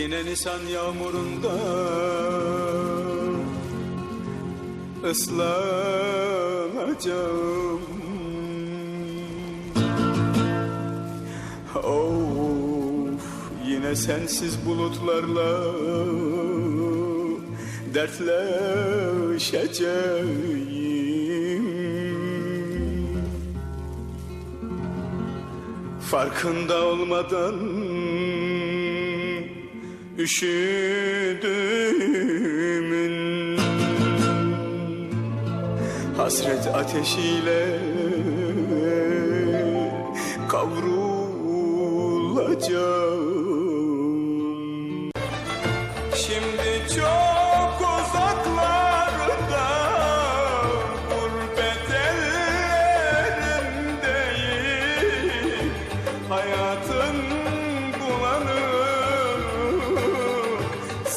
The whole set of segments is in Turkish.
Yine Nisan yağmurunda ıslanacağım. Of yine sensiz bulutlarla dertleşeceğim. Farkında olmadan üşüdüğümün. Hasret ateşiyle kavrulacağım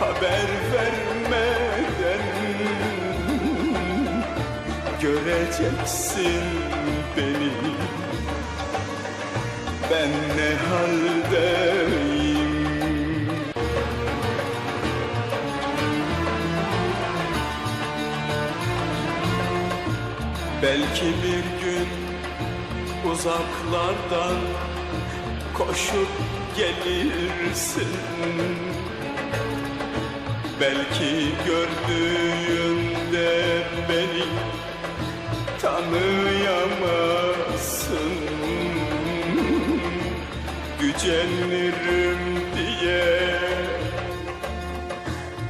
Haber vermeden Göreceksin beni. Ben ne haldeyim? Belki bir gün uzaklardan koşup gelirsin Belki gördüğünde beni tanıyamazsın Gücenirim diye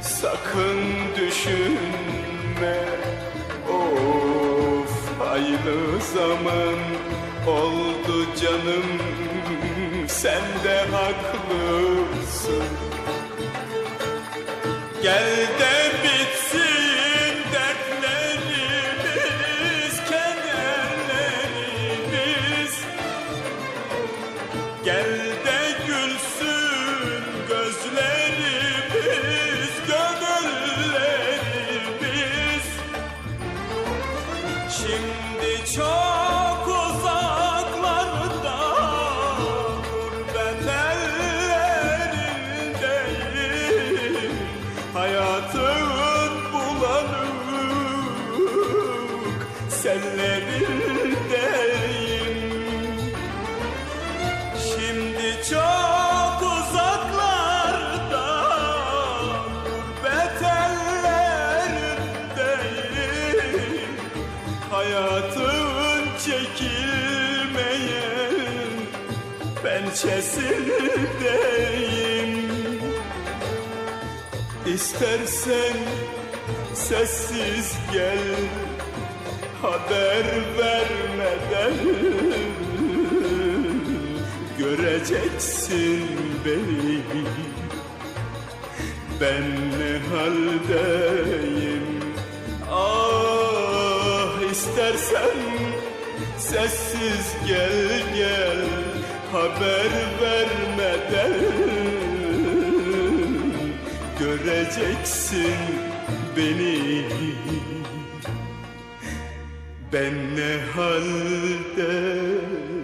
sakın düşünme. Of hayırlı zaman oldu canım. Sen de haklısın Gel de bitsin dertlerimiz, kederlerimiz. Gel de gülsün gözlerimiz, gönüllerimiz. Şimdi çok Hayatın bulanık sellerindeyim Şimdi çok uzaklarda gurbet ellerindeyim Hayatın çekilmeyen pençesindeyim İstersen sessiz gel haber vermeden göreceksin beni. Ben ne haldeyim? Ah istersen sessiz gel gel haber vermeden göreceksin beni. Ben ne haldeyim